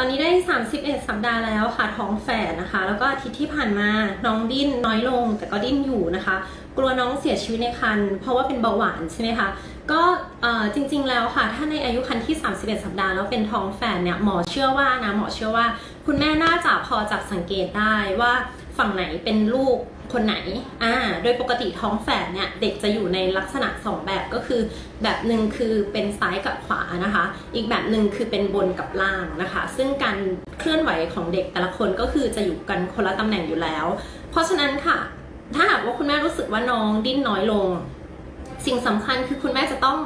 อนนี้ได้ 31 สัปดาห์แล้วค่ะ ท้องแฝดนะคะ แล้วก็อาทิตย์ที่ผ่านมาน้องดิ้นน้อยลง แต่ก็ดิ้นอยู่นะคะ กลัวน้องเสียชีวิตในครรภ์เพราะว่าเป็นเบาหวานใช่ไหมคะก็จริงๆแล้วค่ะ ถ้าในอายุครรภ์ที่ 31 สัปดาห์แล้วเป็นท้องแฝดเนี่ยหมอเชื่อว่านะหมอเชื่อว่า คุณแม่น่าจะพอจับสังเกตได้ว่าฝั่งไหนเป็นลูก คนไหน อ่า โดยปกติท้องแฝดเนี่ย เด็กจะอยู่ในลักษณะ 2 แบบก็คือ แบบหนึ่งคือเป็นซ้ายกับขวานะคะ อีกแบบหนึ่งคือเป็นบนกับล่างนะคะ ซึ่งการเคลื่อนไหวของเด็กแต่ละคนก็คือจะอยู่กันคนละตำแหน่งอยู่แล้ว เพราะฉะนั้นค่ะ ถ้าหากว่าคุณแม่รู้สึกว่าน้องดิ้นน้อยลง สิ่งสำคัญคือคุณแม่จะต้อง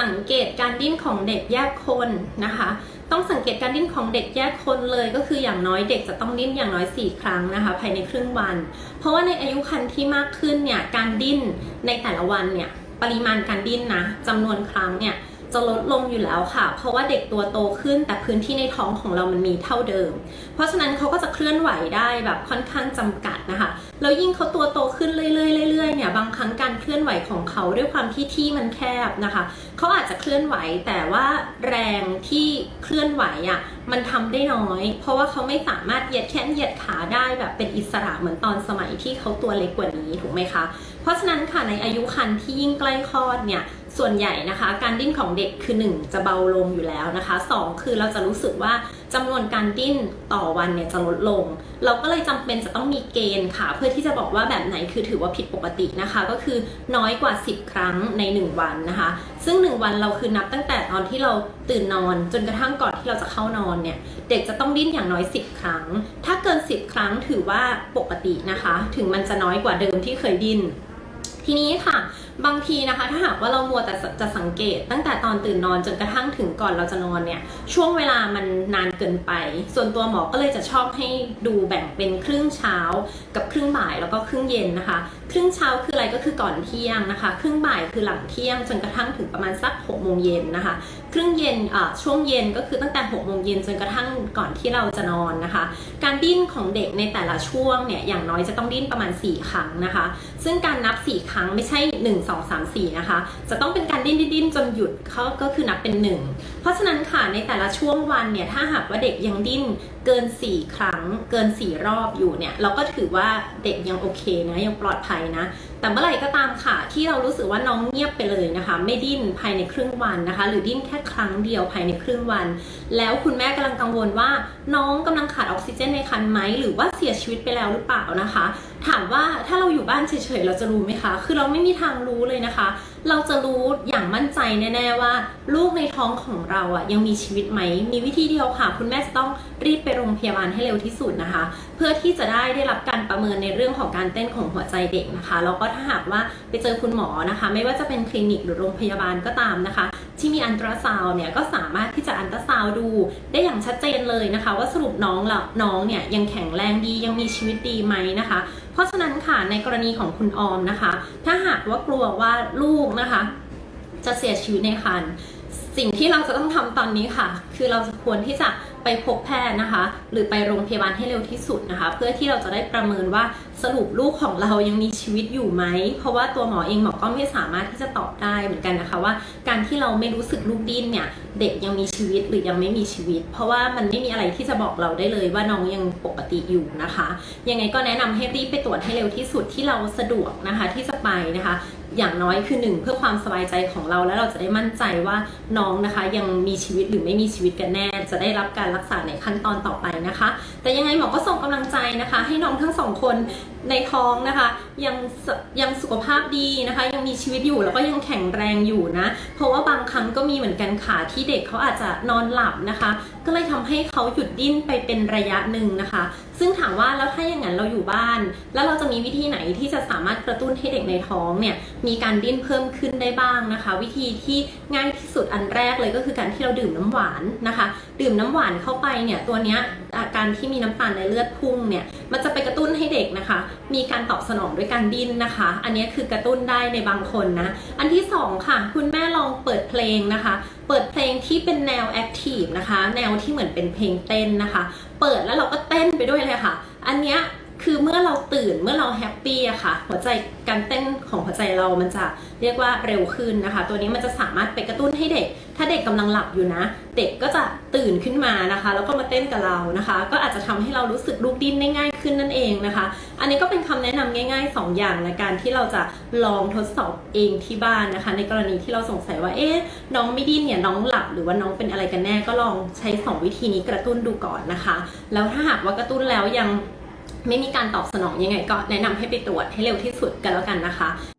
สังเกตการดิ้นของเด็กแยกคนนะคะ ต้องสังเกตการดิ้นของเด็กแยกคนเลยก็คืออย่างน้อยเด็กจะต้องดิ้นอย่างน้อย 4 ครั้งนะคะ ภายในครึ่งวัน เพราะว่าในอายุครรภ์ที่มากขึ้นเนี่ยการดิ้นในแต่ละวันเนี่ยปริมาณการดิ้นนะจำนวนครั้งเนี่ย จะลดลงอยู่แล้วค่ะ เพราะว่าเด็กตัวโตขึ้นแต่พื้นที่ในท้องของเรามันมีเท่าเดิม เพราะฉะนั้นเขาก็จะเคลื่อนไหวได้แบบค่อนข้างจำกัดนะคะแล้วยิ่งเขาตัวโตขึ้นเรื่อยๆเรื่อยๆเนี่ยบางครั้งการเคลื่อนไหวของเขาด้วยความที่ที่มันแคบนะคะเขาอาจจะเคลื่อนไหวแต่ว่าแรงที่เคลื่อนไหวอะมันทำได้น้อย เพราะว่าเขาไม่สามารถเหยียดแขนเหยียดขาได้แบบเป็นอิสระเหมือนตอนสมัยที่เขาตัวเล็กกว่านี้ถูกไหมคะ เพราะฉะนั้นค่ะในอายุครรภ์ที่ยิ่งใกล้คลอดเนี่ย ส่วนใหญ่นะคะ การดิ้นของเด็กคือ 1 จะเบาลงอยู่แล้วนะคะ 2 คือเราจะรู้สึกว่าจำนวนการดิ้นต่อวันเนี่ยจะลดลง เราก็เลยจำเป็นจะต้องมีเกณฑ์ค่ะ เพื่อที่จะบอกว่าแบบไหนคือถือว่าผิดปกตินะคะ ก็คือน้อยกว่า 10 ครั้งใน 1 วันนะคะ ซึ่ง 1 วันเราคือนับตั้งแต่ตอนที่เราตื่นนอน จนกระทั่งก่อนที่เราจะเข้านอนเนี่ยเด็กจะต้องดิ้นอย่างน้อย 10 ครั้ง ถ้าเกิน 10 ครั้งถือว่าปกตินะคะ ถึงมันจะน้อยกว่าเดิมที่เคยดิ้นทีนี้ค่ะ บางทีนะคะ ถ้าหากว่าเรามัวแต่จะสังเกต ตั้งแต่ตอนตื่นนอนจนกระทั่งถึงก่อนเราจะนอนเนี่ย ช่วงเวลามันนานเกินไป ส่วนตัวหมอก็เลยจะชอบให้ดูแบ่งเป็นครึ่งเช้า กับครึ่งบ่ายแล้วก็ครึ่งเย็นนะคะ ครึ่งเช้าคืออะไรก็คือก่อนเที่ยงนะคะ ครึ่งบ่ายคือหลังเที่ยงจนกระทั่งถึงประมาณสัก6โมงเย็นนะคะ ครึ่งเย็นช่วงเย็นก็คือตั้งแต่6โมงเย็นจนกระทั่งก่อนที่เราจะนอนนะคะ การดิ้นของเด็กในแต่ละช่วงเนี่ยอย่างน้อยจะต้องดิ้นประมาณ 4 ครั้งนะคะ ซึ่งการนับ 4 ครั้งไม่ใช่ 1 2 3 4 นะคะ จะต้องเป็นการดิ้นดิ้นจนหยุดเขาก็คือนับเป็น 1 เพราะฉะนั้นค่ะในแต่ละช่วงวันเนี่ยถ้าหากว่าเด็กยังดิ้นเกิน 4 ครั้ง เกิน 4 รอบอยู่เนี่ยเราก็ถือว่าเด็กยังโอเคนะยังปลอดภัยนะ แต่เมื่อไหร่ก็ตามค่ะที่เรารู้สึกว่าน้องเงียบไปเลยนะคะ ไม่ดิ้นภายในครึ่งวันนะคะ หรือดิ้นแค่ครั้งเดียวภายในครึ่งวัน แล้วคุณแม่กำลังกังวลว่า น้องกำลังขาดออกซิเจนในครรภ์ไหมหรือว่าเสียชีวิตไปแล้วหรือเปล่านะคะ ถามว่าถ้าเรา อยู่บ้านเฉยๆเราจะรู้ไหมคะ คือเราไม่มีทางรู้เลยนะคะ เราจะรู้อย่างมั่นใจแน่ๆว่า ลูกในท้องของเราอะยังมีชีวิตไหม มีวิธีเดียวค่ะ คุณแม่จะต้องรีบไปโรงพยาบาลให้เร็วที่สุดนะคะ เพื่อที่จะได้ได้รับการประเมินในเรื่องของการเต้นของหัวใจเด็กนะคะ แล้วก็ถ้าหากว่าไปเจอคุณหมอนะคะ ไม่ว่าจะเป็นคลินิกหรือโรงพยาบาลก็ตามนะคะ ที่มีอันตราซาวเนี่ยก็สามารถที่จะอันตราซาวดู ได้อย่างชัดเจนเลยนะคะ ว่าสรุปน้องละน้องเนี่ยยังแข็งแรงดียังมีชีวิตดีไหมนะคะ เพราะฉะนั้นค่ะในกรณีของคุณออมนะคะ ถ้าหากว่ากลัวว่าลูกนะคะ จะเสียชีวิตในครรภ์สิ่งที่เราจะต้องทำตอนนี้ค่ะ คือเราควรที่จะ ไปพบแพทย์นะคะ หรือไปโรงพยาบาลให้เร็วที่สุดนะคะ เพื่อที่เราจะได้ประเมินว่าสรุปลูกของเรายังมีชีวิตอยู่ไหม เพราะว่าตัวหมอเองหมอก็ไม่สามารถที่จะตอบได้เหมือนกันนะคะว่า การที่เราไม่รู้สึกลูกดิ้นเนี่ยเด็กยังมีชีวิตหรือยังไม่มีชีวิต เพราะว่ามันไม่มีอะไรที่จะบอกเราได้เลยว่าน้องยังปกติอยู่นะคะ ยังไงก็แนะนำให้รีบไปตรวจให้เร็วที่สุดที่เราสะดวกนะคะที่จะไปนะคะ อย่างน้อยคือหนึ่งเพื่อความสบายใจของเราแล้วเราจะได้มั่นใจว่าน้องนะคะ ยังมีชีวิตหรือไม่มีชีวิตกันแน่ จะได้รับการรักษาในขั้นตอนต่อไปนะคะ แต่ยังไงหมอก็ส่งกำลังใจนะคะ ให้น้องทั้งสองคน ในท้องนะคะยังยังสุขภาพดีนะคะ ยังมีชีวิตอยู่แล้วก็ยังแข็งแรงอยู่นะเพราะว่าบางครั้งก็มีเหมือนกันค่ะที่เด็กเขาอาจจะนอนหลับนะคะ ก็เลยทำให้เขาหยุดดิ้นไปเป็นระยะหนึ่งนะคะ ซึ่งถามว่าแล้วถ้าอย่างนั้นเราอยู่บ้าน แล้วเราจะมีวิธีไหนที่จะสามารถกระตุ้นให้เด็กในท้องเนี่ยมีการดิ้นเพิ่มขึ้นได้บ้างนะคะ วิธีที่ง่ายที่สุดอันแรกเลยก็คือการที่เราดื่มน้ำหวานนะคะ ดื่มน้ำหวานเข้าไปเนี่ยตัวเนี้ยอาการที่มีน้ำตาลในเลือดพุ่งเนี่ยมันจะไปกระตุ้นให้เด็กนะคะมีการตอบสนองด้วยการดิ้นนะคะ อันนี้คือกระตุ้นได้ในบางคนนะ อันที่สองค่ะ คุณแม่ลองเปิดเพลงนะคะ เปิดเพลงที่เป็นแนวแอคทีฟนะคะ แนวที่เหมือนเป็นเพลงเต้นนะคะ เปิดแล้วเราก็เต้นไปด้วยเลยค่ะ อันนี้คือเมื่อเราตื่นเมื่อเราแฮปปี้อะค่ะ หัวใจการเต้นของหัวใจเรามันจะเรียกว่าเร็วขึ้นนะคะ ตัวนี้มันจะสามารถไปกระตุ้นให้เด็ก ถ้าเด็กกำลังหลับอยู่นะ เด็กก็จะตื่นขึ้นมานะคะ แล้วก็มาเต้นกับเรานะคะ ก็อาจจะทำให้เรารู้สึกลุกดิ้นได้ง่ายขึ้นนั่นเองนะคะ อันนี้ก็เป็นคำแนะนำง่าย ๆ 2 อย่างในการที่เราจะลองทดสอบเองที่บ้านนะคะ ในกรณีที่เราสงสัยว่าเอ๊ะน้องไม่ดิ้นเนี่ยน้องหลับหรือว่าน้องเป็นอะไรกันแน่ก็ลองใช้ 2 วิธีนี้กระตุ้นดูก่อนนะคะ แล้วถ้าหากว่ากระตุ้นแล้วยังไม่มีการตอบสนองยังไงก็แนะนำให้ไปตรวจให้เร็วที่สุดกันแล้วกันนะคะ